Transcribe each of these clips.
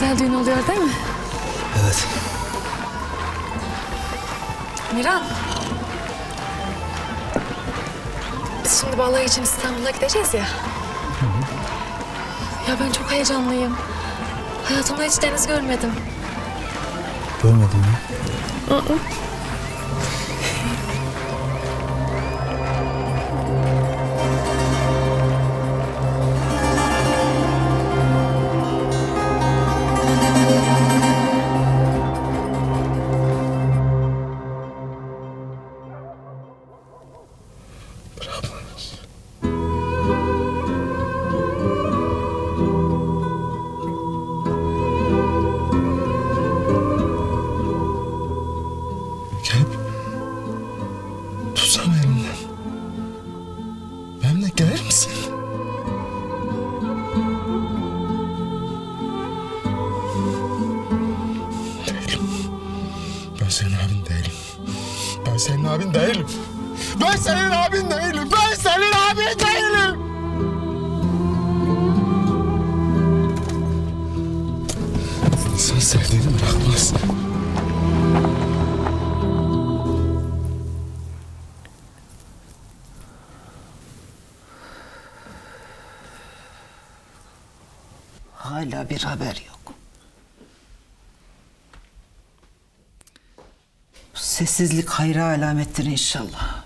Güzel düğün oluyor değil mi? Evet. Miran. Biz şimdi balayı için İstanbul'a gideceğiz ya. Ya ben çok heyecanlıyım. Hayatımda hiç deniz görmedim. Görmedim mi? Gel. Tutsam? Değilim. Ben senin abin değilim. Ben senin abin değilim. Ben senin abin değilim. Ben senin abin değilim. İnsan sevdiğini bırakmaz. Hala bir haber yok. Bu Sessizlik hayra alamettir inşallah.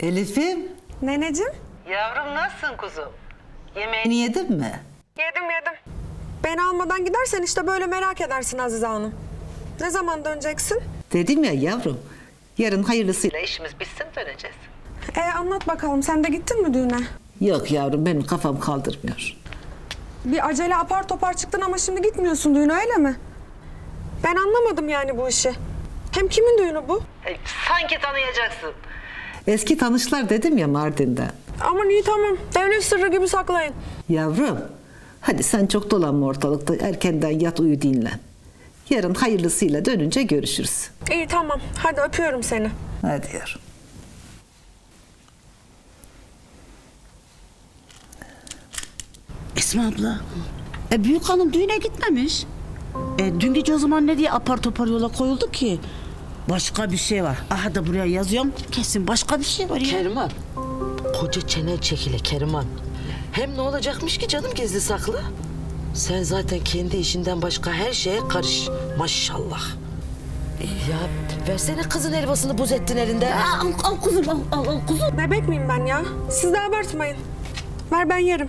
Elif'im. Neneciğim? Yavrum nasılsın kuzum? Yemeğini yedin mi? Yedim yedim. Beni almadan gidersen işte böyle merak edersin Azize Hanım. Ne zaman döneceksin? Dedim ya yavrum. Yarın hayırlısıyla işimiz bitsin döneceğiz. E anlat bakalım sen de gittin mi düğüne? Yok yavrum benim kafam kaldırmıyor. Bir acele apar topar çıktın ama şimdi gitmiyorsun düğüne öyle mi? Ben anlamadım yani bu işi. Hem kimin düğünü bu? Sanki tanıyacaksın. Eski tanışlar dedim ya Mardin'de. Aman iyi tamam. Devlet sırrı gibi saklayın. Yavrum hadi sen çok dolanma ortalıkta erkenden yat uyu dinlen. Yarın hayırlısıyla dönünce görüşürüz. İyi tamam. Hadi öpüyorum seni. Hadi yavrum. Esma abla. E büyük hanım düğüne gitmemiş. E dün gece o zaman ne diye apar topar yola koyuldu ki? Başka bir şey var. Aha da buraya yazıyorum. Kesin başka bir şey var ya. Keriman. Koca çene çekile Keriman. Hem ne olacakmış ki canım gizli saklı? Sen zaten kendi işinden başka her şeye karış. Maşallah. Ya versene kızın helvasını buz ettin elinde. Aa, al, al kuzum al, al, al kuzum. Bebek miyim ben ya? Siz de abartmayın. Ver ben yerim.